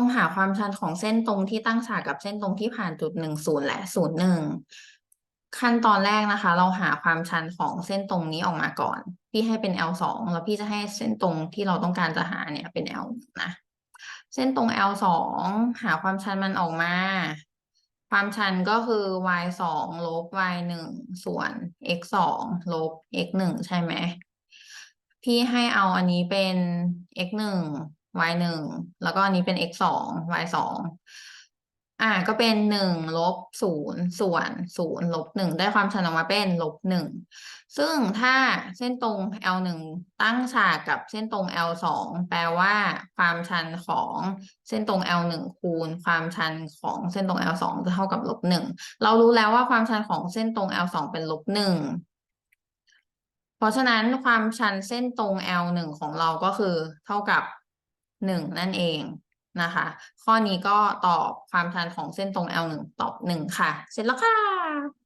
งหาความชันของเส้นตรงที่ตั้งฉากกับเส้นตรงที่ผ่านจุดหนึ่งศูนย์และศูนย์หนึ่งขั้นตอนแรกนะคะ เราหาความชันของเส้นตรงนี้ออกมาก่อน พี่ให้เป็น L สองแล้วพี่จะให้เส้นตรงที่เราต้องการจะหาเนี่ยเป็น L นะเส้นตรง L สองหาความชันมันออกมา ความชันก็คือ y สองลบ y หนึ่งส่วน x สองลบ x หนึ่งใช่ไหมพี่ให้เอาอันนี้เป็น x หนึ่ง y หนึ่งแล้วก็อันนี้เป็น x สอง y สองอ่าก็เป็นหนึ่งลบศูนย์ส่วนศูนย์ลบหนึ่งได้ความชันออกมาเป็นลบหนึ่งซึ่งถ้าเส้นตรง L หนึ่งตั้งฉากกับเส้นตรง L สองแปลว่าความชันของเส้นตรง L หนึ่งคูณ ความชันของเส้นตรง L สองจะเท่ากับลบหนึ่งเรารู้แล้วว่าความชันของเส้นตรง L สองเป็นลบหนึ่งเพราะฉะนั้นความชันเส้นตรง L หนึ่งของเราก็คือเท่ากับ หนึ่งนั่นเองนะคะ ข้อนี้ก็ตอบความชันของเส้นตรง L หนึ่งตอบหนึ่งค่ะ เสร็จแล้วค่ะ